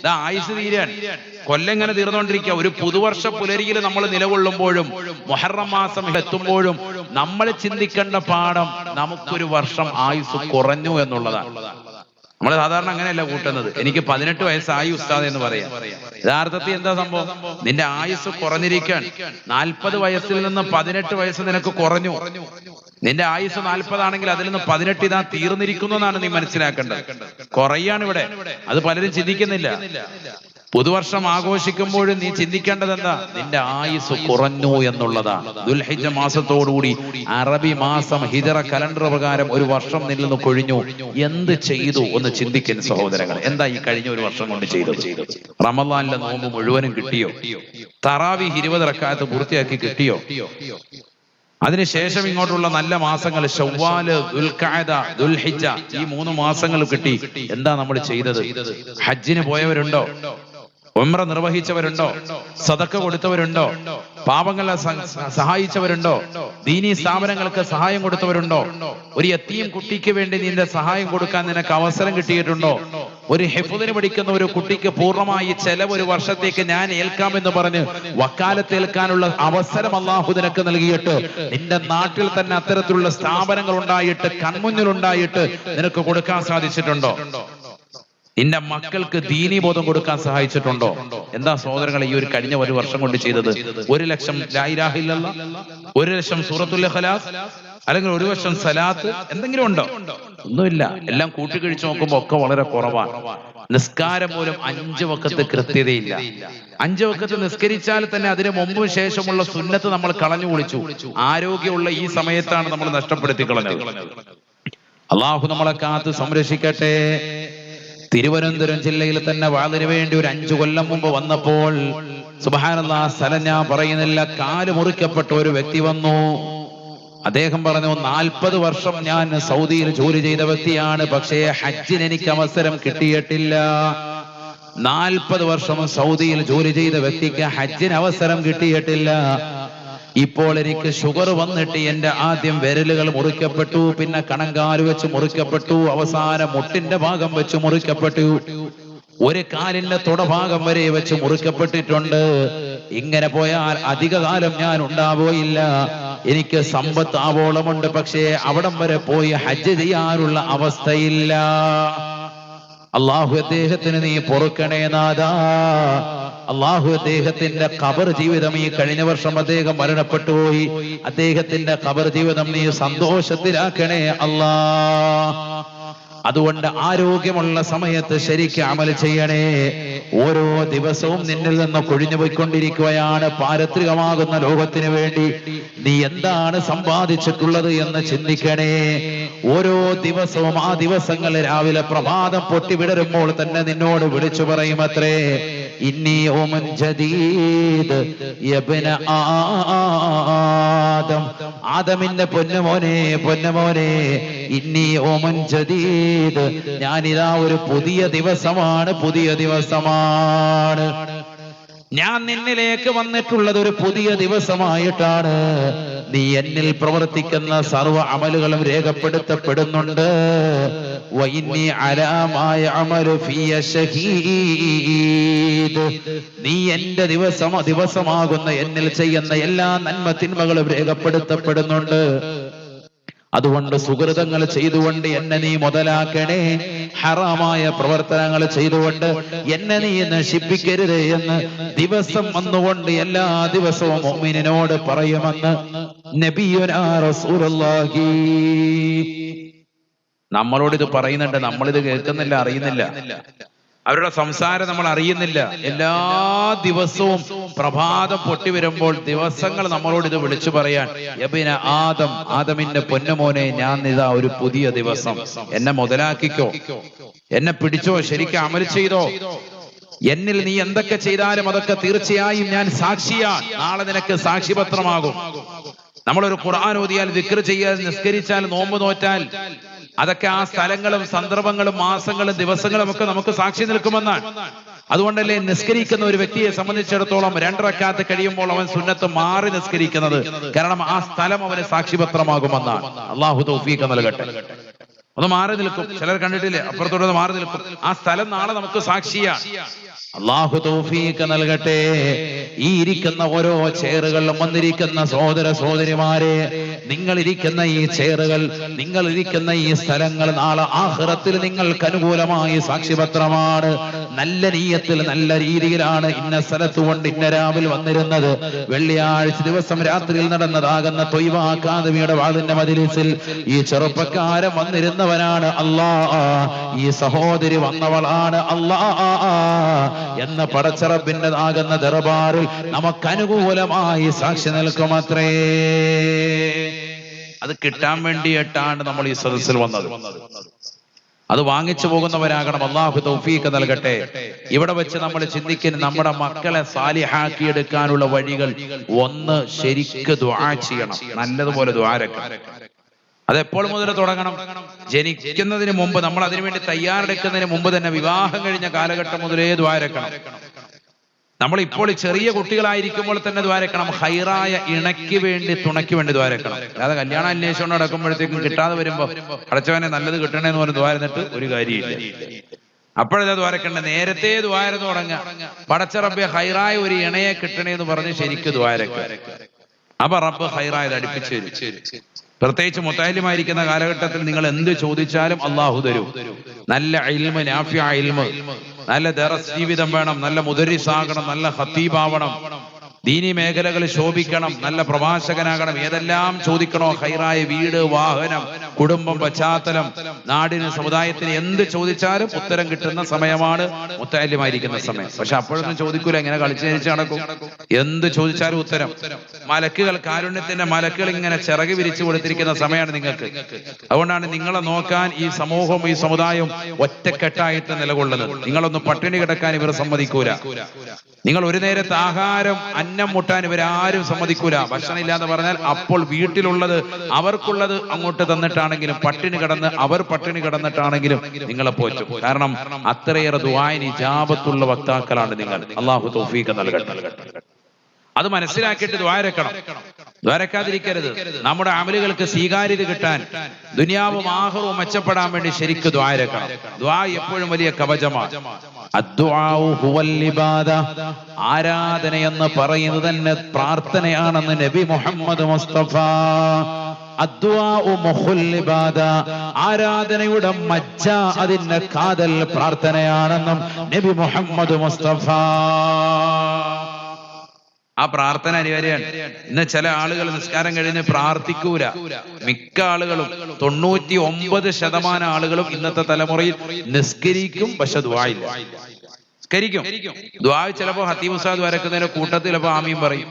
ഇതാ ആയുസ് തീരാൻ. കൊല്ലെങ്ങനെ തീർന്നുകൊണ്ടിരിക്കുക ഒരു പുതുവർഷ പുലരിയിൽ നമ്മൾ നിലകൊള്ളുമ്പോഴും മൊഹറം മാസം എത്തുമ്പോഴും നമ്മൾ ചിന്തിക്കേണ്ട പാഠം നമുക്കൊരു വർഷം ആയുസ് കുറഞ്ഞു എന്നുള്ളതാണ്. നമ്മൾ സാധാരണ അങ്ങനെയല്ല കൂട്ടുന്നത്. എനിക്ക് പതിനെട്ട് വയസ്സായി ഉസ്താദ് എന്ന് പറയാം. യഥാർത്ഥത്തിൽ എന്താ സംഭവം? നിന്റെ ആയുസ് കുറഞ്ഞിരിക്കാൻ നാൽപ്പത് വയസ്സിൽ നിന്ന് പതിനെട്ട് വയസ്സ് നിനക്ക് കുറഞ്ഞു. നിന്റെ ആയുസ് നാൽപ്പതാണെങ്കിൽ അതിൽ നിന്ന് പതിനെട്ട് ഇതാ തീർന്നിരിക്കുന്നു എന്നാണ് നീ മനസ്സിലാക്കേണ്ടത്. കുറയാണ് ഇവിടെ. അത് പലരും ചിന്തിക്കുന്നില്ല. പുതുവർഷം ആഘോഷിക്കുമ്പോഴും നീ ചിന്തിക്കേണ്ടത് എന്താ നിന്റെ ആയുസ് കുറഞ്ഞു എന്നുള്ളതാണ് ദുൽഹിജ മാസത്തോടുകൂടി അറബി മാസം ഹിജറ കലണ്ടർ പ്രകാരം ഒരു വർഷം നിൽ നിന്ന് കൊഴിഞ്ഞു. എന്ത് ചെയ്തു ഒന്ന് ചിന്തിക്കുന്ന സഹോദരങ്ങൾ എന്താ ഈ കഴിഞ്ഞ ഒരു വർഷം കൊണ്ട് ചെയ്തത്? റമദാനിലെ നോമ്പ് മുഴുവനും കിട്ടിയോ? തറാവി ഇരുപത് റക്കാത്ത് പൂർത്തിയാക്കി കിട്ടിയോ? അതിനുശേഷം ഇങ്ങോട്ടുള്ള നല്ല മാസങ്ങൾ ഷവ്വാൽ ദുൽഖാദ ദുൽഹിജ ഈ മൂന്ന് മാസങ്ങൾ കിട്ടി. എന്താ നമ്മൾ ചെയ്തത്? ഹജ്ജിന് പോയവരുണ്ടോ? ഉംറ നിർവഹിച്ചവരുണ്ടോ? സതക്ക കൊടുത്തവരുണ്ടോ? പാപങ്ങളെ സഹായിച്ചവരുണ്ടോ? ദീനീ സ്ഥാപനങ്ങൾക്ക് സഹായം കൊടുത്തവരുണ്ടോ? ഒരു എത്തിയും കുട്ടിക്ക് വേണ്ടി നിന്റെ സഹായം കൊടുക്കാൻ നിനക്ക് അവസരം കിട്ടിയിട്ടുണ്ടോ? ഒരു ഹെഫുദിന് പഠിക്കുന്ന ഒരു കുട്ടിക്ക് പൂർണമായി ചെലവ് ഒരു വർഷത്തേക്ക് ഞാൻ ഏൽക്കാമെന്ന് പറഞ്ഞ് വക്കാലത്ത് ഏൽക്കാനുള്ള അവസരം അള്ളാഹു നിനക്ക് നൽകിയിട്ട് നിന്റെ നാട്ടിൽ തന്നെ അത്തരത്തിലുള്ള സ്ഥാപനങ്ങൾ ഉണ്ടായിട്ട് കൺമുന്നിൽ ഉണ്ടായിട്ട് നിനക്ക് കൊടുക്കാൻ സാധിച്ചിട്ടുണ്ടോ? നിന്റെ മക്കൾക്ക് ദീനീബോധം കൊടുക്കാൻ സഹായിച്ചിട്ടുണ്ടോ? എന്താ സഹോദരങ്ങൾ ഈ ഒരു കഴിഞ്ഞ ഒരു വർഷം കൊണ്ട് ചെയ്തത്? ഒരു ലക്ഷം ഒരു ലക്ഷം സൂറത്തുൽ ഖലാസ് അല്ലെങ്കിൽ ഒരു വർഷം സലാത്ത് എന്തെങ്കിലും ഉണ്ടോ? ഒന്നുമില്ല. എല്ലാം കൂട്ടിക്കഴിച്ച് നോക്കുമ്പോ ഒക്കെ വളരെ കുറവാണ്. നിസ്കാരം പോലും അഞ്ചു വക്കത്ത് കൃത്യതയില്ല. അഞ്ചു വക്കത്ത് നിസ്കരിച്ചാൽ തന്നെ അതിന് മുമ്പും ശേഷമുള്ള സുന്നത്ത് നമ്മൾ കളഞ്ഞു കുളിച്ചു. ആരോഗ്യമുള്ള ഈ സമയത്താണ് നമ്മൾ നഷ്ടപ്പെടുത്തി കളഞ്ഞത്. അള്ളാഹു നമ്മളെ കാത്ത് സംരക്ഷിക്കട്ടെ. തിരുവനന്തപുരം ജില്ലയിൽ തന്നെ വാതിന് വേണ്ടി ഒരു അഞ്ചു കൊല്ലം മുമ്പ് വന്നപ്പോൾ സുബാനുള്ള സ്ഥലം ഞാൻ പറയുന്നില്ല കാൽ മുറിക്കപ്പെട്ട ഒരു വ്യക്തി വന്നു. അദ്ദേഹം പറഞ്ഞു നാൽപ്പത് വർഷം ഞാൻ സൗദിയിൽ ജോലി ചെയ്ത വ്യക്തിയാണ് പക്ഷേ ഹജ്ജിന് എനിക്ക് അവസരം കിട്ടിയിട്ടില്ല. നാൽപ്പത് വർഷം സൗദിയിൽ ജോലി ചെയ്ത വ്യക്തിക്ക് ഹജ്ജിന് അവസരം കിട്ടിയിട്ടില്ല. ഇപ്പോൾ എനിക്ക് ഷുഗർ വന്നിട്ട് എന്റെ ആദ്യം വിരലുകൾ മുറിക്കപ്പെട്ടു പിന്നെ കണങ്കാൽ വെച്ച് മുറിക്കപ്പെട്ടു അവസാനം മുട്ടിന്റെ ഭാഗം വെച്ച് മുറിക്കപ്പെട്ടു. ഒരു കാലിന്റെ തുടഭാഗം വരെ വെച്ച് മുറിക്കപ്പെട്ടിട്ടുണ്ട്. ഇങ്ങനെ പോയാൽ അധിക കാലം ഞാൻ ഉണ്ടാവുകയില്ല. എനിക്ക് സമ്പത്ത് ആവോളമുണ്ട് പക്ഷേ അവിടം വരെ പോയി ഹജ്ജ് ചെയ്യാനുള്ള അവസ്ഥയില്ല. അള്ളാഹു അദ്ദേഹത്തിന് നീ പൊറുക്കണേ നാദാ അള്ളാഹു അദ്ദേഹത്തിന്റെ ഖബർ ജീവിതം ഈ കഴിഞ്ഞ വർഷം അദ്ദേഹം മരണപ്പെട്ടു പോയി. അദ്ദേഹത്തിന്റെ ഖബർ ജീവിതം നീ സന്തോഷത്തിലാക്കണേ അല്ലാ. അതുകൊണ്ട് ആരോഗ്യമുള്ള സമയത്ത് ശരിക്ക് അമൽ ചെയ്യണേ. ഓരോ ദിവസവും നിന്നിൽ നിന്ന് കൊഴിഞ്ഞു പോയിക്കൊണ്ടിരിക്കുകയാണ്. പാരത്രികമാകുന്ന ലോകത്തിന് വേണ്ടി നീ എന്താണ് സമ്പാദിച്ചിട്ടുള്ളത് എന്ന് ചിന്തിക്കണേ. ഓരോ ദിവസവും ആ ദിവസങ്ങൾ രാവിലെ പ്രഭാതം പൊട്ടിവിടരുമ്പോൾ തന്നെ നിന്നോട് വിളിച്ചു പറയും അത്രേ. ജദീദ് യബ്ന ആദം. ആദമിന്റെ പൊന്നുമോനെ പൊന്നുമോനെ ഇന്നി ഓമൻ ജദീദ് ഞാനിതാ ഒരു പുതിയ ദിവസമാണ് പുതിയ ദിവസമാണ്. ഞാൻ നിന്നിലേക്ക് വന്നിട്ടുള്ളത് ഒരു പുതിയ ദിവസമായിട്ടാണ്. നീ എന്നിൽ പ്രവർത്തിക്കുന്ന സർവ അമലുകളും രേഖപ്പെടുത്തപ്പെടുന്നുണ്ട്. നീ എന്റെ ദിവസം ദിവസമാകുന്ന എന്നിൽ ചെയ്യുന്ന എല്ലാ നന്മ തിന്മകളും രേഖപ്പെടുത്തപ്പെടുന്നുണ്ട്. അതുകൊണ്ട് സുഹൃതങ്ങൾ ചെയ്തുകൊണ്ട് എന്നെ നീ മുതലാക്കണേ. ഹറാമായ പ്രവർത്തനങ്ങൾ ചെയ്തുകൊണ്ട് എന്നെ നീ നശിപ്പിക്കരുത് എന്ന് ദിവസം വന്നുകൊണ്ട് എല്ലാ ദിവസവും ഒമ്മിനോട് പറയുമെന്ന് നബിയുനാ റസൂലുള്ളാഹി. നമ്മളോട് ഇത് പറയുന്നുണ്ട് നമ്മളിത് കേൾക്കുന്നില്ല അറിയുന്നില്ല. അവരുടെ സംസാരം നമ്മൾ അറിയുന്നില്ല. എല്ലാ ദിവസവും പ്രഭാതം പൊട്ടി വരുമ്പോൾ ദിവസങ്ങൾ നമ്മളോട് ഇത് വിളിച്ചു പറയാൻ ആദം ആദമിന്റെ പൊന്നുമോനെ ഞാൻ ഇതാ ഒരു പുതിയ ദിവസം. എന്നെ മുതലാക്കിക്കോ. എന്നെ പിടിച്ചോ ശരിക്കും അമൽ ചെയ്തോ. എന്നിൽ നീ എന്തൊക്കെ ചെയ്താലും അതൊക്കെ തീർച്ചയായും ഞാൻ സാക്ഷിയാണ്. നാളെ നിനക്ക് സാക്ഷിപത്രമാകും. നമ്മളൊരു ഖുർആൻ ഓതിയാൽ ദിക്ർ ചെയ്യാൽ നിസ്കരിച്ചാൽ നോമ്പ് നോറ്റാൽ അതൊക്കെ ആ സ്ഥലങ്ങളും സന്ദർഭങ്ങളും മാസങ്ങളും ദിവസങ്ങളും ഒക്കെ നമുക്ക് സാക്ഷി നിൽക്കുമെന്നാണ്. അതുകൊണ്ടല്ലേ നിസ്കരിക്കുന്ന ഒരു വ്യക്തിയെ സംബന്ധിച്ചിടത്തോളം രണ്ടരക്കാത്ത് കഴിയുമ്പോൾ അവൻ സുന്നത്ത് മാറി നിസ്കരിക്കുന്നത്. കാരണം ആ സ്ഥലം അവന് സാക്ഷിപത്രമാകുമെന്നാണ്. അള്ളാഹു തൗഫീഖ് നൽകട്ടെ. ഒന്ന് മാറി നിൽക്കും. ചിലർ കണ്ടിട്ടില്ലേ? അപ്പുറത്തോട്ട് മാറി നിൽക്കും. ആ സ്ഥലം നാളെ നമുക്ക് സാക്ഷിയാണ് അള്ളാഹു തൗഫീഖ് നൽകട്ടെ. ഈ ഇരിക്കുന്ന ഓരോ ചെയറുകളിലും വന്നിരിക്കുന്ന സഹോദര സഹോദരിമാരെ നിങ്ങൾ ഇരിക്കുന്ന ഈ ചെയറുകൾ നിങ്ങൾ ഇരിക്കുന്ന ഈ സ്ഥലങ്ങൾ നാളെ ആഹ്റത്തിൽ നിങ്ങൾക്ക് അനുകൂലമായി സാക്ഷിപത്രമാണ്. നല്ല നീയത്തിൽ നല്ല രീതിയിലാണ് ഇന്ന സ്ഥലത്ത് കൊണ്ട് ഇന്ന രാവിൽ വന്നിരുന്നത്. വെള്ളിയാഴ്ച ദിവസം രാത്രിയിൽ നടന്നതാകുന്ന തൊയ്വ അക്കാദമിയുടെ വാളിന്റെ മതിലിസിൽ ഈ ചെറുപ്പക്കാരൻ വന്നിരുന്നവനാണ് അല്ലാ ഈ സഹോദരി വന്നവളാണ് അല്ലാ എന്ന പടച്ചറബിന്റെതാകുന്ന ദർബാറിൽ നമുക്ക് അനുകൂലമായി സാക്ഷി നിൽക്കുമത്രേ. അത് കിട്ടാൻ വേണ്ടിയിട്ടാണ് നമ്മൾ ഈ സദസ്സിൽ വന്നത്. അത് വാങ്ങിച്ചു പോകുന്നവരാകണം. അള്ളാഹു തൗഫീഖ് നൽകട്ടെ. ഇവിടെ വെച്ച് നമ്മൾ ചിന്തിക്കുന്ന നമ്മുടെ മക്കളെ സാലിഹാക്കി എടുക്കാനുള്ള വഴികൾ ഒന്ന് ശരിക്ക് ദ്വാ ചെയ്യണം. നല്ലതുപോലെ ദ്വാരക്കണം അത് എപ്പോൾ മുതൽ തുടങ്ങണം? ജനിക്കുന്നതിന് മുമ്പ് നമ്മൾ അതിനുവേണ്ടി തയ്യാറെടുക്കുന്നതിന് മുമ്പ് തന്നെ വിവാഹം കഴിഞ്ഞ കാലഘട്ടം മുതലേ ദ്വാരക്കണം. നമ്മൾ ഇപ്പോൾ ചെറിയ കുട്ടികളായിരിക്കുമ്പോൾ തന്നെ ദ്വാരക്കണം. ഹൈറായ ഇണയ്ക്ക് വേണ്ടി തുണയ്ക്ക് വേണ്ടി ദ്വാരക്കണം. അല്ലാതെ കല്യാണ അന്വേഷണം നടക്കുമ്പോഴത്തേക്കും കിട്ടാതെ വരുമ്പോ അടച്ചവനെ നല്ലത് കിട്ടണേന്ന് പറഞ്ഞ് ദ്വാരന്നിട്ട് ഒരു കാര്യമില്ല. അപ്പോഴല്ല ദ്വാരക്കണ്ട? നേരത്തെ ദ്വാര തുടങ്ങുക പടച്ചറബെ ഹൈറായ ഒരു ഇണയെ കിട്ടണേ എന്ന് പറഞ്ഞ് ശരിക്കും ദ്വാരക്ക. അപ്പൊ റബ്ബ് ഹൈറായത് അടുപ്പിച്ചു പ്രത്യേകിച്ച് മുത്താലിമായിരിക്കുന്ന കാലഘട്ടത്തിൽ നിങ്ങൾ എന്ത് ചോദിച്ചാലും അള്ളാഹു തരും. നല്ല ഇൽമ നാഫ്യ ഇൽമ. നല്ല ദറസ് ജീവിതം വേണം നല്ല മുദരിസാകണം നല്ല ഹത്തീബാവണം ദീനി മേഖലകളിൽ ശോഭിക്കണം നല്ല പ്രഭാഷകനാകണം ഏതെല്ലാം ചോദിക്കണോ ഹൈറായ വീട് വാഹനം കുടുംബം പശ്ചാത്തലം നാടിന് സമുദായത്തിന് എന്ത് ചോദിച്ചാലും ഉത്തരം കിട്ടുന്ന സമയമാണ് മുത്താലിമായിരിക്കുന്ന സമയം. പക്ഷെ അപ്പോഴൊന്നും ചോദിക്കൂല ഇങ്ങനെ കളിച്ചരിച്ച് നടക്കും. എന്ത് ചോദിച്ചാലും ഉത്തരം. മലക്കുകൾ കാരുണ്യത്തിന്റെ മലക്കുകൾ ഇങ്ങനെ ചിറക് വിരിച്ചു കൊടുത്തിരിക്കുന്ന സമയമാണ് നിങ്ങൾക്ക്. അതുകൊണ്ടാണ് നിങ്ങളെ നോക്കാൻ ഈ സമൂഹവും ഈ സമുദായവും ഒറ്റക്കെട്ടായിട്ട് നിലകൊള്ളുന്നത്. നിങ്ങളൊന്ന് പട്ടിണി കിടക്കാൻ ഇവർ സമ്മതിക്കൂല. നിങ്ങൾ ഒരു നേരത്തെ ആഹാരം അന്നം മുട്ടാൻ ഇവരാരും സമ്മതിക്കൂല. ഭക്ഷണം ഇല്ലാന്ന് പറഞ്ഞാൽ അപ്പോൾ വീട്ടിലുള്ളത് അവർക്കുള്ളത് അങ്ങോട്ട് തന്നിട്ടാണെങ്കിലും പട്ടിണി കിടന്ന് അവർ പട്ടിണി കിടന്നിട്ടാണെങ്കിലും നിങ്ങളെ പോച്ചു കാരണം അത്രയേറെ ദുആന് ജാപത്തുള്ള വക്താക്കളാണ് നിങ്ങൾ. അള്ളാഹു തൗഫീഖ് നൽകട്ടെ. അത് മനസ്സിലാക്കിയിട്ട് ദ്വാരക്കണം ദ്വാരക്കാതിരിക്കരുത് നമ്മുടെ അമലുകൾക്ക് സ്വീകാര്യത കിട്ടാൻ ദുനിയാവും ആഹവും മെച്ചപ്പെടാൻ വേണ്ടി ശരിക്ക് ദ്വാരക്കണം ദ്വാ എപ്പോഴും വലിയ കവചമാണ്. ആരാധന എന്ന് പറയുന്നത് തന്നെ പ്രാർത്ഥനയാണെന്ന് നബി മുഹമ്മദ് മുസ്തഫ. ആരാധനയുടെ മജ്ജ അതിന്റെ കാതൽ പ്രാർത്ഥനയാണെന്നും നബി മുഹമ്മദ് മുസ്തഫ. ആ പ്രാർത്ഥന അനിവാര്യമാണ്. ഇന്ന് ചില ആളുകൾ നിസ്കാരം കഴിഞ്ഞ് പ്രാർത്ഥിക്കൂല. മിക്ക ആളുകളും തൊണ്ണൂറ്റി ഒമ്പത് ശതമാനം ആളുകളും ഇന്നത്തെ തലമുറയിൽ നിസ്കരിക്കും പക്ഷെ ദ്വായില്ല നിസ്കരിക്കും. ദ്വാ ചിലപ്പോ ഹത്തീമുസാദ് വരക്കുന്നതിന്റെ കൂട്ടത്തിൽ ചിലപ്പോ ആമീൻ പറയും.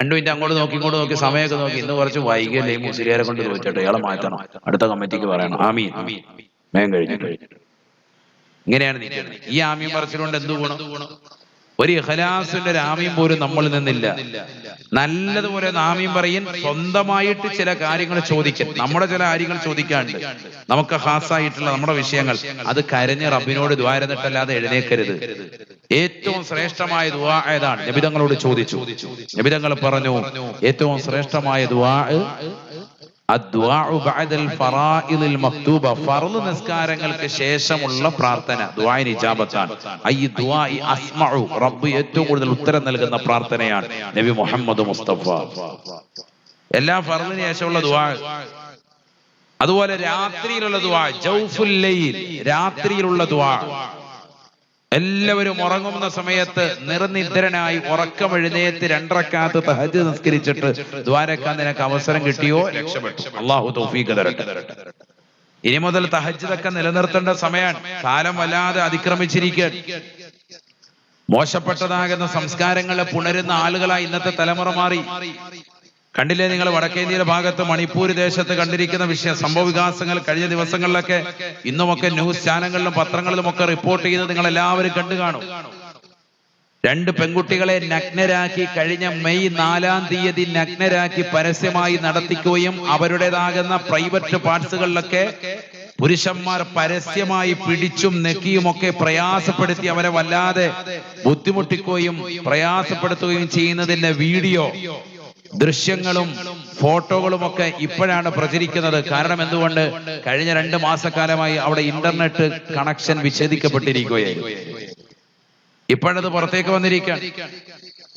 രണ്ടു മിനിറ്റ് അങ്ങോട്ട് നോക്കി ഇങ്ങോട്ട് നോക്കി സമയമൊക്കെ നോക്കി. ഇന്ന് കുറച്ച് വൈകല്ലേ മുസ്ലിയാരെ കൊണ്ട് ചോദിച്ചോട്ടെ ഇയാളെ മാറ്റണം. അടുത്ത കമ്മിറ്റിക്ക് പറയണം. ആമീൻ. വേഗം കഴിഞ്ഞു ഇങ്ങനെയാണ് ഈ ആമീൻ പറച്ചിലുകൊണ്ട് എന്ത് ഗുണം? ഒരു ഇഖലാസിന്റെ ആമീൻ പോലും നമ്മൾ നിന്നില്ല. നല്ലതുപോലെ നാമിയും പറയും സ്വന്തമായിട്ട് ചില കാര്യങ്ങൾ ചോദിക്കും. നമ്മുടെ ചില കാര്യങ്ങൾ ചോദിക്കാണ്ട് നമുക്ക് ഹാസായിട്ടുള്ള നമ്മുടെ വിഷയങ്ങൾ. അത് കരഞ്ഞ് റബ്ബിനോട് ദ്വാരന്നിട്ടല്ലാതെ എഴുന്നേക്കരുത്. ഏറ്റവും ശ്രേഷ്ഠമായ ദുവാ ഏതാണ്? നബിതങ്ങളോട് ചോദിച്ചു. നബിതങ്ങൾ പറഞ്ഞു ഏറ്റവും ശ്രേഷ്ഠമായ ദുആ നിസ്കാരങ്ങൾക്ക് ശേഷമുള്ള പ്രാർത്ഥന ദുആഇ അസ്മഉ റബ്ബ് ഏറ്റവും കൂടുതൽ ഉത്തരം നൽകുന്ന പ്രാർത്ഥനയാണ് നബി മുഹമ്മദ് മുസ്തഫ. എല്ലാ ഫറലിന് ശേഷമുള്ള ദുആ. അതുപോലെ രാത്രിയിലുള്ള ദുആ ജൗഫുൽ ലൈൽ രാത്രിയിലുള്ള ദുആ. എല്ലാവരും ഉറങ്ങുന്ന സമയത്ത് നിർനിദ്രനായി ഉറക്കം എഴുന്നേറ്റ് രണ്ടറക്കാത്ത് തഹജ് നിസ്കരിച്ചിട്ട് ദ്വാരക്കാൻ നിനക്ക് അവസരം കിട്ടിയോ? രക്ഷപ്പെട്ടു. അള്ളാഹു തൗഫീഖ് തരട്ടെ. ഇനി മുതൽ തഹജ്ജിതൊക്കെ നിലനിർത്തേണ്ട സമയമാണ് കാലം വല്ലാതെ അതിക്രമിച്ചിരിക്കുക മോശപ്പെട്ടതാകുന്ന സംസ്കാരങ്ങളെ പുണരുന്ന ആളുകളായി ഇന്നത്തെ തലമുറ മാറി. കണ്ടില്ലേ നിങ്ങൾ വടക്കേന്ത്യയുടെ ഭാഗത്ത് മണിപ്പൂർ ദേശത്ത് കണ്ടിരിക്കുന്ന വിഷയ സംഭവ വികാസങ്ങൾ കഴിഞ്ഞ ദിവസങ്ങളിലൊക്കെ ഇന്നുമൊക്കെ ന്യൂസ് ചാനലുകളിലും പത്രങ്ങളിലും ഒക്കെ റിപ്പോർട്ട് ചെയ്ത് നിങ്ങൾ എല്ലാവരും കണ്ടു കാണും. രണ്ട് പെൺകുട്ടികളെ നഗ്നരാക്കി കഴിഞ്ഞ മെയ് നാലാം തീയതി നഗ്നരാക്കി പരസ്യമായി നടത്തിക്കുകയും അവരുടേതാകുന്ന പ്രൈവറ്റ് പാർട്സുകളിലൊക്കെ പുരുഷന്മാർ പരസ്യമായി പിടിച്ചും നെക്കിയും ഒക്കെ പ്രയാസപ്പെടുത്തി അവരെ വല്ലാതെ ബുദ്ധിമുട്ടിക്കുകയും പ്രയാസപ്പെടുത്തുകയും ചെയ്യുന്നതിന്റെ വീഡിയോ ദൃശ്യങ്ങളും ഫോട്ടോകളും ഒക്കെ ഇപ്പോഴാണ് പ്രചരിക്കുന്നത്. കാരണം എന്തുകൊണ്ട്? കഴിഞ്ഞ രണ്ട് മാസക്കാലമായി അവിടെ ഇന്റർനെറ്റ് കണക്ഷൻ വിച്ഛേദിക്കപ്പെട്ടിരിക്കുകയായിരുന്നു. ഇപ്പോഴത് പുറത്തേക്ക് വന്നിരിക്കാൻ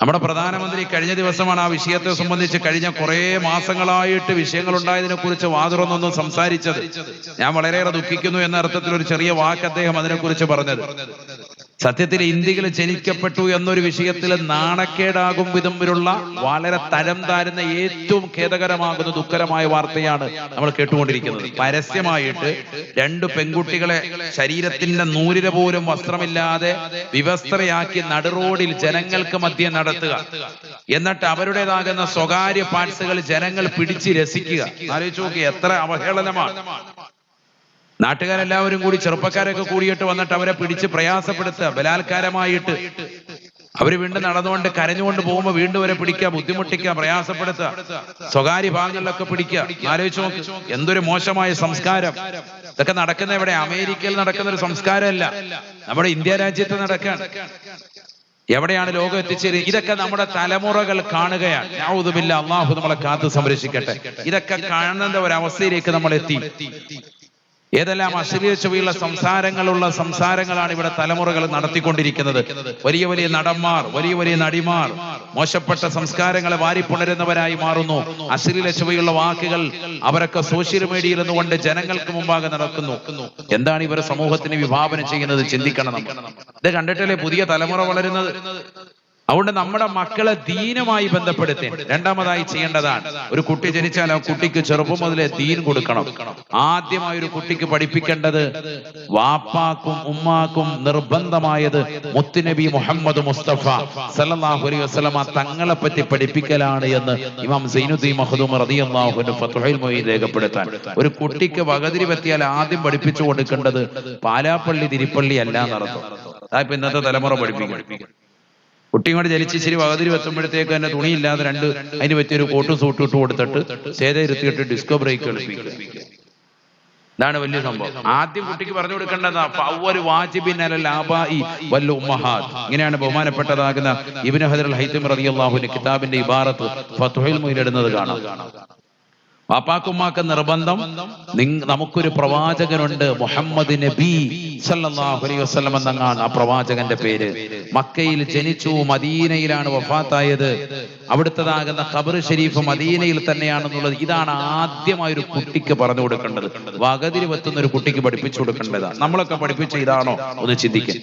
നമ്മുടെ പ്രധാനമന്ത്രി കഴിഞ്ഞ ദിവസമാണ് ആ വിഷയത്തെ സംബന്ധിച്ച് കഴിഞ്ഞ കുറെ മാസങ്ങളായിട്ട് വിഷയങ്ങൾ ഉണ്ടായതിനെ കുറിച്ച് വാതുറന്നൊന്നും സംസാരിച്ചത്. ഞാൻ വളരെയേറെ ദുഃഖിക്കുന്നു എന്ന അർത്ഥത്തിൽ ഒരു ചെറിയ വാക്ക് അദ്ദേഹം അതിനെക്കുറിച്ച് പറഞ്ഞത്. സത്യത്തിൽ ഇന്ത്യയിൽ ജനിക്കപ്പെട്ടു എന്നൊരു വിഷയത്തിൽ നാണക്കേടാകും വിധമുള്ള വളരെ തരം താരുന്ന ഏറ്റവും ഖേദകരമാകുന്ന ദുഃഖകരമായ വാർത്തയാണ് നമ്മൾ കേട്ടുകൊണ്ടിരിക്കുന്നത്. പരസ്യമായിട്ട് രണ്ട് പെൺകുട്ടികളെ ശരീരത്തിന്റെ നൂരിര പോലും വസ്ത്രമില്ലാതെ വിവസ്ത്രയാക്കി നടുറോഡിൽ ജനങ്ങൾക്ക് മധ്യം നടത്തുക. എന്നിട്ട് അവരുടേതാകുന്ന സ്വകാര്യ പാർട്സുകൾ ജനങ്ങൾ പിടിച്ച് രസിക്കുക. ആലോചിച്ച് നോക്കി എത്ര അവഹേളനമാണ്. നാട്ടുകാരെല്ലാവരും കൂടി ചെറുപ്പക്കാരൊക്കെ കൂടിയിട്ട് വന്നിട്ട് അവരെ പിടിച്ച് പ്രയാസപ്പെടുത്തുക ബലാത്കാരമായിട്ട്. അവർ വീണ്ടും നടന്നുകൊണ്ട് കരഞ്ഞുകൊണ്ട് പോകുമ്പോൾ വീണ്ടും അവരെ പിടിക്കുക ബുദ്ധിമുട്ടിക്കുക പ്രയാസപ്പെടുത്തുക സ്വകാര്യ ഭാഗങ്ങളിലൊക്കെ പിടിക്കുക. ആലോചിച്ചു നോക്ക് എന്തൊരു മോശമായ സംസ്കാരം. ഇതൊക്കെ നടക്കുന്ന ഇവിടെ അമേരിക്കയിൽ നടക്കുന്ന ഒരു സംസ്കാരമല്ല. നമ്മുടെ ഇന്ത്യ രാജ്യത്ത് നടക്കാൻ എവിടെയാണ് ലോകം എത്തിച്ചേരുന്നത്? ഇതൊക്കെ നമ്മുടെ തലമുറകൾ കാണുകയാണ്. ഞാവുതുമില്ല അള്ളാഹു നമ്മളെ കാത്തു സംരക്ഷിക്കട്ടെ. ഇതൊക്കെ കാണുന്ന ഒരവസ്ഥയിലേക്ക് നമ്മൾ എത്തി ഏതെല്ലാം അശ്ലീലച്ചുവയുള്ള സംസാരങ്ങളുള്ള സംസാരങ്ങളാണ് ഇവിടെ തലമുറകൾ നടത്തിക്കൊണ്ടിരിക്കുന്നത്. വലിയ വലിയ നടന്മാർ വലിയ വലിയ നടിമാർ മോശപ്പെട്ട സംസ്കാരങ്ങളെ വാരിപ്പുണരുന്നവരായി മാറുന്നു. അശ്ലീല ചുവയുള്ള വാക്കുകൾ അവരൊക്കെ സോഷ്യൽ മീഡിയയിൽ നിന്നുകൊണ്ട് ജനങ്ങൾക്ക് മുമ്പാകെ നടക്കുന്നു. എന്താണ് ഇവർ സമൂഹത്തിന് വിഭാവനം ചെയ്യുന്നത്? ചിന്തിക്കണം നമ്മൾ. ഇത് കണ്ടിട്ടല്ലേ പുതിയ തലമുറ വളരുന്നത്? അതുകൊണ്ട് നമ്മുടെ മക്കളെ ദീനമായി ബന്ധപ്പെടുത്തി രണ്ടാമതായി ചെയ്യേണ്ടതാണ് ഒരു കുട്ടി ജനിച്ചാൽ ആ കുട്ടിക്ക് ചെറുപ്പം മുതലേ ദീൻ കൊടുക്കണം. ആദ്യമായി ഒരു കുട്ടിക്ക് പഠിപ്പിക്കേണ്ടത് വാപ്പാക്കും ഉമ്മാക്കും നിർബന്ധമായത് മുത്തുനബി മുഹമ്മദ് മുസ്തഫ സല്ലല്ലാഹു അലൈഹി വസല്ലമ തങ്ങളെ പറ്റി പഠിപ്പിക്കലാണ് എന്ന് ഇമാം സൈനുദ്ദീൻ മഹദൂം റളിയല്ലാഹു ഫത്തുഹുൽ മൊയ്ൻ രേഖപ്പെടുത്താൻ. ഒരു കുട്ടിക്ക് വകതിരി പറ്റിയാൽ ആദ്യം പഠിപ്പിച്ചു കൊടുക്കേണ്ടത് പാലാപ്പള്ളി തിരുപ്പള്ളി അല്ല നടത്തും ഇന്നത്തെ തലമുറ പഠിപ്പിക്കും. കുട്ടി കൂടെ ജനിച്ച് ഇച്ചിരി വകതിരി വെത്തുമ്പോഴത്തേക്ക് തന്നെ തുണിയില്ലാതെ രണ്ട് അതിന് പറ്റിയൊരു കോട്ടും സൂട്ടും ഇട്ട് കൊടുത്തിട്ട് സേത ഇരുത്തിയിട്ട് ഡിസ്കോ ബ്രേക്ക് കളിപ്പിക്കുക. ഇതാണ് വലിയ സംഭവം. ആദ്യം കുട്ടിക്ക് പറഞ്ഞു കൊടുക്കേണ്ടതാ ഫവ്വൽ വാജിബിൻ വൽ ഉമ്മഹാത്ത് ഇങ്ങനെയാണ് ബഹുമാനപ്പെട്ടതാകുന്ന ഇബിൻ ഹജർ അൽ ഹൈതം റളിയല്ലാഹുവിന്റെ കിതാബിന്റെ ഇബാറത്ത് ഫത്ഹുൽ മുയിലിടുന്നത് കാണാം. വാപ്പാക്കുമ്മാക്ക് നിർബന്ധം നമുക്കൊരു പ്രവാചകനുണ്ട് മുഹമ്മദ് നബി സല്ലല്ലാഹു അലൈഹി വസല്ലം എന്നങ്ങാണ് ആ പ്രവാചകന്റെ പേര്. മക്കയിൽ ജനിച്ചു മദീനയിലാണ് വഫാത്തായത്. അവിടുത്തതാകുന്ന ഖബർ ഷരീഫ് മദീനയിൽ തന്നെയാണെന്നുള്ളത് ഇതാണ് ആദ്യമായി ഒരു കുട്ടിക്ക് പറഞ്ഞു കൊടുക്കേണ്ടത്. വകതിരി വെത്തുന്ന ഒരു കുട്ടിക്ക് പഠിപ്പിച്ചു കൊടുക്കേണ്ടതാണ്. നമ്മളൊക്കെ പഠിപ്പിച്ച ഇതാണോ? ഒന്ന് ചിന്തിക്കും.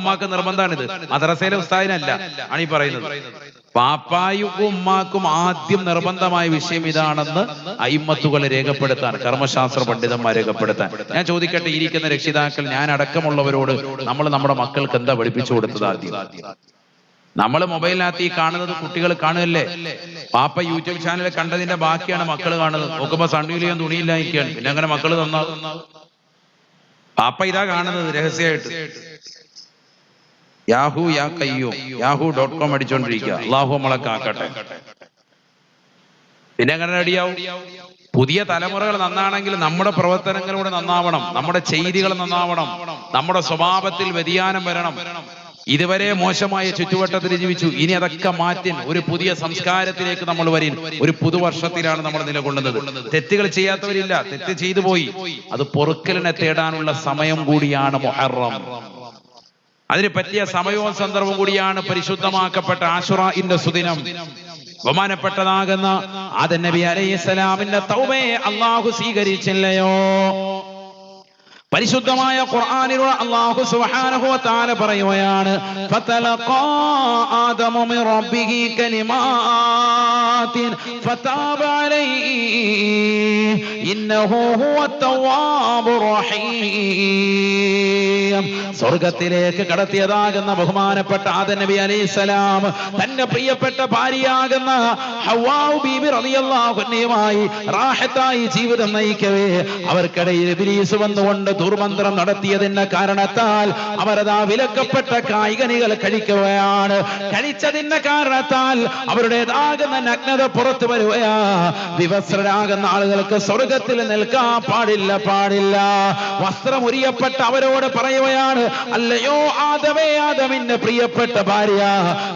ഉമ്മാക്കും നിർബന്ധമാണിത്. മദ്രസയിലെ ഉസ്താദിനല്ല ആണ് ഈ പറയുന്നത്. പാപ്പായും ഉമ്മാക്കും ആദ്യം നിർബന്ധമായ വിഷയം ഇതാണെന്ന് അയിമത്തുകൾ രേഖപ്പെടുത്താൻ കർമ്മശാസ്ത്ര പണ്ഡിതന്മാർ രേഖപ്പെടുത്താൻ. ഞാൻ ചോദിക്കട്ടെ ഇരിക്കുന്ന രക്ഷിതാക്കൾ ഞാൻ അടക്കമുള്ളവരോട് നമ്മൾ നമ്മുടെ മക്കൾക്ക് എന്താ പഠിപ്പിച്ചു കൊടുത്തത് ആദ്യം? നമ്മൾ മൊബൈലിനകത്ത് ഈ കാണുന്നത് കുട്ടികൾ കാണുകയല്ലേ? പാപ്പ യൂട്യൂബ് ചാനൽ കണ്ടതിന്റെ ബാക്കിയാണ് മക്കൾ കാണുന്നത്. നോക്കുമ്പോ സണ്ണിയിലെയും തുണിയില്ലായിരിക്കുകയാണ് പിന്നെ അങ്ങനെ മക്കൾ തന്നാ പാപ്പ ഇതാ കാണുന്നത് രഹസ്യമായിട്ട്. യാഹു യാ കയ്യോ യാഹു ഡോട്ട് കോം അടിച്ചോണ്ടിരിക്കുക. അള്ളാഹു നമ്മളെ കാക്കട്ടെ. പിന്നെ എങ്ങനെ റെഡിയാവും? പുതിയ തലമുറകൾ നന്നാണെങ്കിൽ നമ്മുടെ പ്രവർത്തനങ്ങളിലൂടെ നന്നാവണം. നമ്മുടെ ചെയ്തികൾ നന്നാവണം. നമ്മുടെ സ്വഭാവത്തിൽ വ്യതിയാനം വരണം. ഇതുവരെ മോശമായ ചുറ്റുവട്ടത്തിൽ ജീവിച്ചു. ഇനി അതൊക്കെ മാറ്റി ഒരു പുതിയ സംസ്കാരത്തിലേക്ക് നമ്മൾ വരും ഒരു പുതുവർഷത്തിലാണ് നമ്മൾ നിലകൊള്ളുന്നത്. തെറ്റുകൾ ചെയ്യാത്തവരില്ല. തെറ്റ് ചെയ്തു പോയി. അത് പൊറുക്കലിനെ തേടാനുള്ള സമയം കൂടിയാണ് മൊഹറം. അതിന് പറ്റിയ സമയവും സന്ദർഭവും കൂടിയാണ് പരിശുദ്ധമാക്കപ്പെട്ട ആശുറാഇന്റെ സുദിനം. ബഹുമാനപ്പെട്ടതാകുന്ന ആദൻ നബി അലൈഹിസ്സലാമിന്റെ തൗബയെ അള്ളാഹു സ്വീകരിച്ചില്ലയോ? പരിശുദ്ധമായ ഖുർആനിലൂടെ അല്ലാഹു സുബ്ഹാനഹു വ തആല പറയുകയാണ് ഫതലഖാ ആദമു മിൻ റബ്ബിഹി കലിമാത്തിൻ ഫതാബ അലൈഹി ഇന്നഹു ഹുവ സ്വർഗത്തിലേക്ക് കടത്തിയതാകുന്ന ബഹുമാനപ്പെട്ട ആദ നബി അലൈഹി സ്വലാം തന്റെ പ്രിയപ്പെട്ട ഭാര്യയാകുന്ന അൻഹയുമായി റാഹത്തായി ജീവിതം നയിക്കവേ. അവർക്കിടയിൽ ഇബ്ലീസ് വന്നുകൊണ്ട് ദുർമന്ത്രം നടത്തിയതിന്റെ കാരണത്താൽ അവരതാ വിലക്കപ്പെട്ട കായികനികൾ കഴിക്കുകയാണ് കഴിച്ചതിന്റെ കാരണത്താൽ അവരുടേതാകുന്ന നഗ്നത പുറത്തു വരികയാ. വിവസ്ത്രരാകുന്ന ആളുകൾക്ക് സ്വർഗത്തിൽ നിൽക്കാൻ പാടില്ല. ഇല്ല പാടില്ല. വസ്ത്രം ഉരിയപ്പെട്ട അവരോട് പറയുകയാണ് അല്ലയോ ആദവേ ആദവിന്റെ പ്രിയപ്പെട്ട ഭാര്യ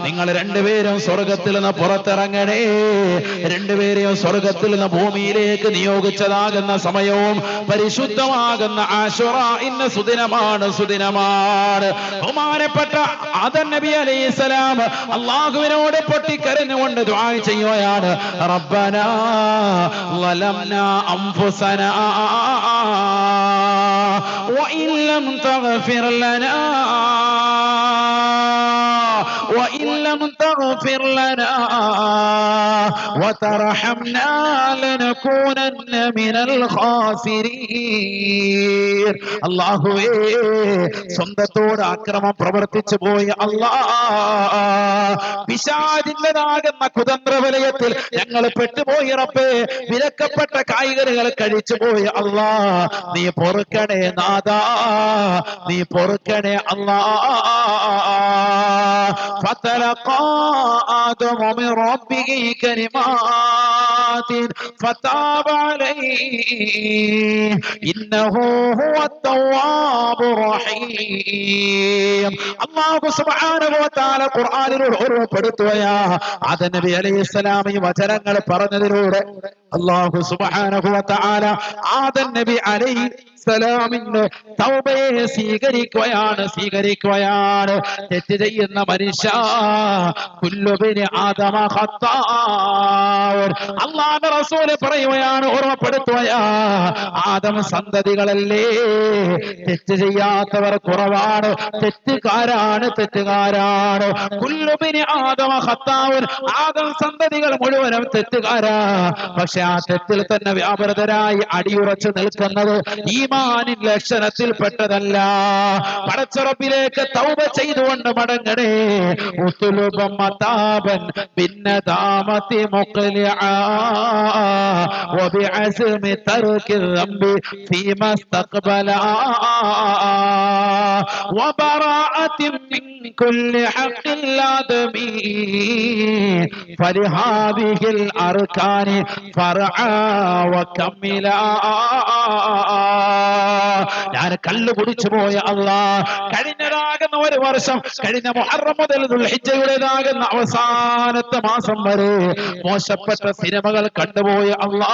നിങ്ങൾ രണ്ടുപേരും സ്വർഗത്തിൽ നിന്ന് പുറത്തിറങ്ങണേ. രണ്ടുപേരെയും സ്വർഗത്തിൽ നിന്ന് ഭൂമിയിലേക്ക് നിയോഗിച്ചതാകുന്ന സമയവും പരിശുദ്ധമാകുന്ന ആശുറ ഇന്ന് സുദിനമാണ് സുദിനമാണ്. ബഹുമാനപ്പെട്ട അതൻ നബി അലൈഹി സ്വലാം അള്ളാഹുവിനോട് പൊട്ടിക്കരഞ്ഞുകൊണ്ട് ദ്വാ ചെയ്യുകയാണ് റബ്ബന അംഫുസന وإن لم تغفر لنا وإن لم تغفر لنا وترحمنا لنكونن من الخاسرين അള്ളാഹുവേ സ്വന്തത്തോട് അക്രമം പ്രവർത്തിച്ചു പോയ അള്ളാ പിശാചിൻ്റെതാകുന്ന കുതന്ത്ര വലയത്തിൽ ഞങ്ങൾ പെട്ടുപോയി റബ്ബേ വിലക്കപ്പെട്ട കായികരുകൾ കഴിച്ചു പോയ അള്ളാ നീ പൊറുക്കണേ നാദാ നീ പൊറുക്കണേ അള്ളാ فتلقى آدم من ربه كلمات فتاب عليه إنه هو التواب الرحيم الله سبحانه وتعالى ഖുർആനിലൂടെ ഓർമ്മപ്പെടുത്തുകയാ ആദം നബി അലൈഹി സ്വലാം ഈ വചനങ്ങൾ പറഞ്ഞതിലൂടെ അള്ളാഹു സുബ്ഹാനഹു വ തആല ആദം നബി അലൈഹി സലാമിന്റെ തൗബയെ സ്വീകരിക്കുകയാണ് സ്വീകരിക്കുകയാണ്. തെറ്റ് ചെയ്യുന്ന മനുഷ്യ കുല്ലുബിന് ആദമ അള്ളാന്റെ റസൂൽ പറയുകയാണ് ഓർമ്മപ്പെടുത്തുകയാ ആദം സന്തതികളല്ലേ? തെറ്റ് ചെയ്യാത്തവർ കുറവാണ്. തെറ്റുകാരാണ് തെറ്റുകാരാണ്. കുല്ലുബിന് ആദമ ഹത്താവൻ ആദം സന്തതികൾ മുഴുവനും തെറ്റുകാരാ. പക്ഷെ ആ തെറ്റിൽ തന്നെ വ്യാപൃതരായി അടിയുറച്ച് നിൽക്കുന്നത് ഈമാനിൻ ലക്ഷണത്തിൽ പെട്ടതല്ല പടച്ചുറപ്പിലേക്ക് തൗബ ചെയ്തുകൊണ്ട് മടങ്ങണേ ഉത്തുലുബം മതാബൻ بالندامة مقلعا وبعزم ترك الذنب فيما استقبلا وبراءة من كل حق الآدمي فلهذه الأركان فرعا وكملا ഞാൻ കള്ളു കുടിച്ചു പോയ അള്ളാ കഴിഞ്ഞതാകുന്ന ഒരു വർഷം കഴിഞ്ഞ മുഹറം മുതൽ ദുൽഹിജ്ജയുടേതാകുന്ന അവസാനത്തെ മാസം വരെ മോശപ്പെട്ട സിനിമകൾ കണ്ടുപോയ അള്ളാ.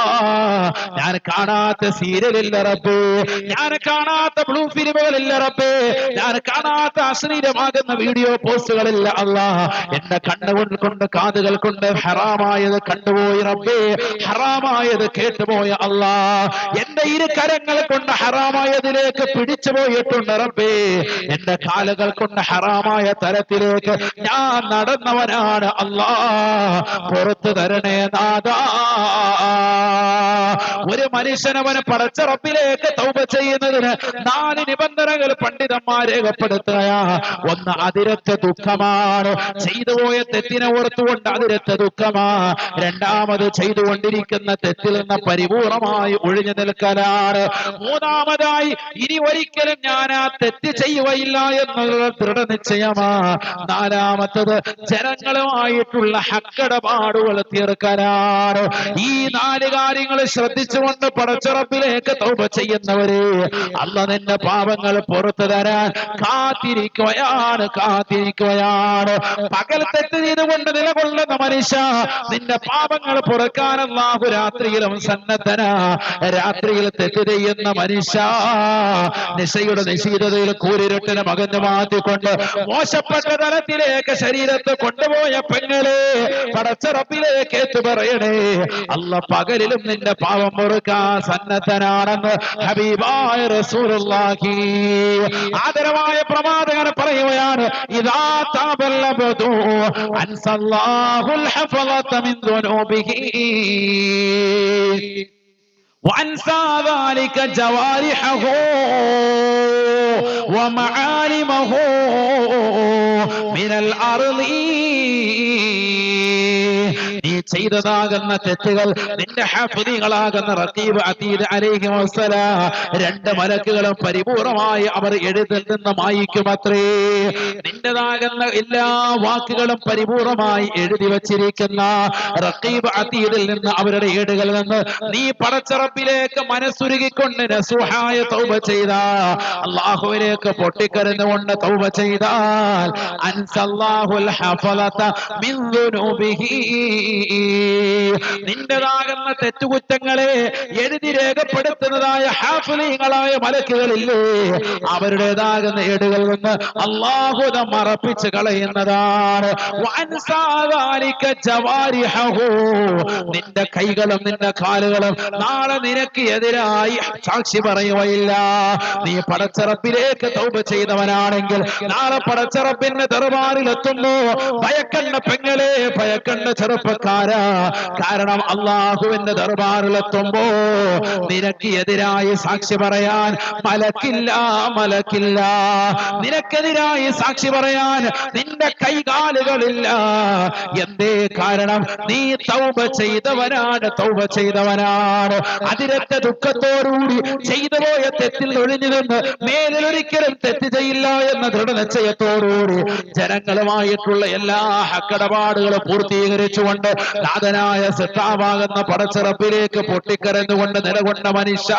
ഞാൻ കാണാത്ത സീരിയലില്ല റബ്ബേ. ഞാൻ കാണാത്ത ബ്ലൂ ഫിലിമുകളില്ല റബ്ബേ. ഞാൻ കാണാത്ത അശ്ലീലമാകുന്ന വീഡിയോ പോസ്റ്റുകളില്ല അള്ളാ. എന്റെ കണ്ണുകൊണ്ട് കൊണ്ട് കാതുകൾ കൊണ്ട് ഹറാമായത് കണ്ടുപോയി റബ്ബേ. ഹറാമായത് കേട്ടുപോയ അള്ളാ. എന്റെ ഇരു കരങ്ങൾ കൊണ്ട് ഹറാമായതിലേക്ക് പിടിച്ചു പോയിട്ടുണ്ട് റബ്ബേ. എന്റെ കാലുകൾ കൊണ്ട് ഹറാമായ തരത്തിലേക്ക് ഞാൻ നടന്നവനാണ് അല്ലാ പുറത്തു തരണേ നാദാ ഒരു മനുഷ്യനവന് പടച്ച റബ്ബിലേക്ക് തൗബ ചെയ്യുന്നതിന് നാല് നിബന്ധനകൾ പണ്ഡിതന്മാർ രേഖപ്പെടുത്തുകയാ. ഒന്ന് അതിരത്തെ ദുഃഖമാണ്. ചെയ്തു പോയ തെറ്റിനെ ഓർത്തുകൊണ്ട് അതിരത്തെ ദുഃഖമാ. രണ്ടാമത് ചെയ്തുകൊണ്ടിരിക്കുന്ന തെറ്റിൽ നിന്ന് പരിപൂർണമായി ഒഴിഞ്ഞു നിൽക്കലാണ്. മൂന്നാമതായി ഇനി ഒരിക്കലും ഞാൻ ആ തെറ്റ് ചെയ്യുകയില്ല എന്നുള്ള ദൃഢനിശ്ചയമാ. നാലാമത്തത് ജനങ്ങളുമായിട്ടുള്ള ഹക്കടപാടുകൾ തീർക്കാനാണ്. ഈ നാല് കാര്യങ്ങൾ ശ്രദ്ധിച്ചുകൊണ്ട് പടച്ചുറപ്പിലേക്ക് തോപ ചെയ്യുന്നവരെ അല്ല നിന്റെ പാപങ്ങൾ പുറത്തു തരാൻ കാത്തിരിക്കുകയാണ് കാത്തിരിക്കുകയാണ്. പകൽ തെറ്റ് ചെയ്തുകൊണ്ട് നിലകൊള്ളുന്ന മനുഷ്യ നിന്റെ പാപങ്ങൾ പുറക്കാൻ അല്ലാഹു രാത്രിയിലും സന്നദ്ധന. രാത്രിയിൽ തെറ്റ് ചെയ്യുന്ന മനുഷ്യ നിശയുടെ നിശീതതയിൽ കൂരിരട്ടിന് മകഞ്ഞു മാറ്റിക്കൊണ്ട് മോശപ്പെട്ട തലത്തിലേക്ക് ശരീരത്തെ കൊണ്ടുപോയ പെങ്ങളെ പടച്ചറപ്പിലേക്ക് ഏറ്റു പറയണേ അല്ല പകലിലും നിന്റെ പാവം മുറുക്കാൻ സന്നദ്ധനാണെന്ന് ഹബീബായ റസൂലുള്ളാഹി ആദരവായ പ്രവാചകൻ പറയുകയാണ് ഇദാ താബല്ലബതു അൻസല്ലാഹുൽ ഹഫളത മിൻ ദുനൂബിഹി وأنسى ذلك جوارحه ومعالمه من الأرض. ചെയ്തതാകുന്ന തെറ്റുകൾ നിന്റെ ഹാഫിദികളാകുന്ന റത്തീബ് അതീദ് അലൈഹി രണ്ട് മലക്കുകളും പരിപൂർണമായി അവർ എഴുതിൽ നിന്ന് മായിക്കുമത്രേ. നിന്റേതാകുന്ന എല്ലാ വാക്കുകളും പരിപൂർണമായി എഴുതി വച്ചിരിക്കുന്ന റഖീബ് അതീദിൽ നിന്ന് അവരുടെ ഏടുകളിൽ നിന്ന് നീ പടച്ചറപ്പിലേക്ക് മനസ്സുരുകിക്കൊണ്ട് നസുഹായ തൗബ ചെയ്ത. അള്ളാഹുവിലേക്ക് പൊട്ടിക്കരഞ്ഞുകൊണ്ട് തൗബ ചെയ്താൽ അൻസല്ലാഹുൽ ഹഫലത മിൻ ദുനൂബിഹി. നിന്റേതാകുന്ന തെറ്റുകുറ്റങ്ങളെ എഴുതി രേഖപ്പെടുത്തുന്നതായ ഹാഫിലീങ്ങളായ മലക്കുകളില്ലേ? അവരുടേതാകുന്ന ഏടുകളിൽ നിന്ന് അള്ളാഹുത മറപ്പിച്ച് കളയുന്നതാണ്. നിന്റെ കൈകളും നിന്റെ കാലുകളും നാളെ നിനക്ക് എതിരായി സാക്ഷി പറയുകയില്ല. നീ പടച്ചറപ്പിലേക്ക് തൗപ ചെയ്തവനാണെങ്കിൽ നാളെ പടച്ചറപ്പിന്റെ ദർബാറിൽ എത്തുമ്പോ ഭയക്കണ്ട പെങ്ങളെ ഭയക്കണ്ട കാരണം അള്ളാഹുവിന്റെ ദർബാറിലെത്തുമ്പോ നിനക്ക് എതിരായി സാക്ഷി പറയാൻ മലക്കില്ല മലക്കില്ല. നിനക്കെതിരായി സാക്ഷി പറയാൻ നിന്റെ കൈകാലുകളില്ല. എന്തേ കാരണം? നീ തൗബ ചെയ്തവനാണ് തൗബ ചെയ്തവനാണ്. അതിരത്തെ ദുഃഖത്തോടുകൂടി ചെയ്തു പോയ തെറ്റിൽ ഒഴിഞ്ഞു നിന്ന് മേലിലൊരിക്കലും തെറ്റ് ചെയ്യില്ല എന്ന ദൃഢനിശ്ചയത്തോടുകൂടി ജനങ്ങളുമായിട്ടുള്ള എല്ലാ ഹക്കടപാടുകളും പൂർത്തീകരിച്ചുകൊണ്ട് നാഥനായ സിട്ടാവാകുന്ന പടച്ചിറപ്പിലേക്ക് പൊട്ടിക്കരഞ്ഞുകൊണ്ട് നിലകൊണ്ട മനുഷ്യ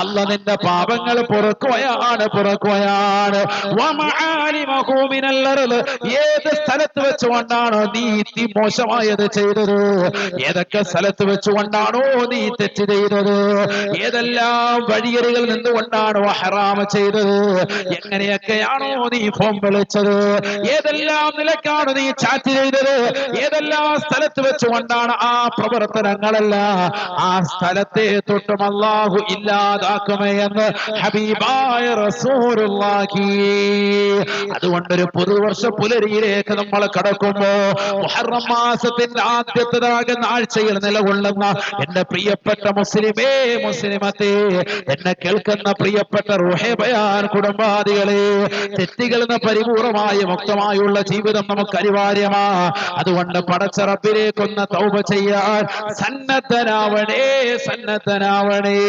അല്ല നിന്റെ പാപങ്ങൾ പുറക്കുകയാണ് പുറക്കുകയാണ്. ഏത് സ്ഥലത്ത് വെച്ചുകൊണ്ടാണോ നീ ഇത്തി മോശമായത് ചെയ്തത്? ഏതൊക്കെ സ്ഥലത്ത് വെച്ചുകൊണ്ടാണോ നീ തെറ്റ് ചെയ്തത്? ഏതെല്ലാം വഴിയരികൾ നിന്നുകൊണ്ടാണോ ഹറാമ ചെയ്തത്? എങ്ങനെയൊക്കെയാണോ നീ ഫോം വിളിച്ചത്? ഏതെല്ലാം നിലക്കാണോ നീ ചാറ്റ് ചെയ്തത്? ഏതെല്ലാം സ്ഥലത്ത് വെച്ചുകൊണ്ടാണ് ആ പ്രവർത്തനങ്ങളല്ല ആ സ്ഥലത്തെ തൊട്ടും അള്ളാഹു ഇല്ലാതാക്കുമേ എന്ന് ഹബീബായ റസൂലുള്ളാഹി. അതുകൊണ്ടൊരു പുതുവർഷ പുലരിയിലേക്ക് നമ്മൾ കടക്കുമ്പോ മുഹറം മാസത്തിന്റെ ആദ്യത്തേതാകുന്ന ആഴ്ചയിൽ നിലകൊള്ളുന്ന എന്റെ പ്രിയപ്പെട്ട മുസ്ലിമേ മുസ്ലിമത്തെ എന്നെ കേൾക്കുന്ന പ്രിയപ്പെട്ട റുഹേബയാൻ കുടുംബാദികളെ തെറ്റുകളിൽ നിന്ന് പരിപൂർണമായ മുക്തമായുള്ള ജീവിതം നമുക്ക് അനിവാര്യമാ. അതുകൊണ്ട് പടച്ചറപ്പിലേക്കൊന്ന് തൗബ ചെയ്യാൻ സന്നദ്ധനാവണേ സന്നദ്ധനാവണേ.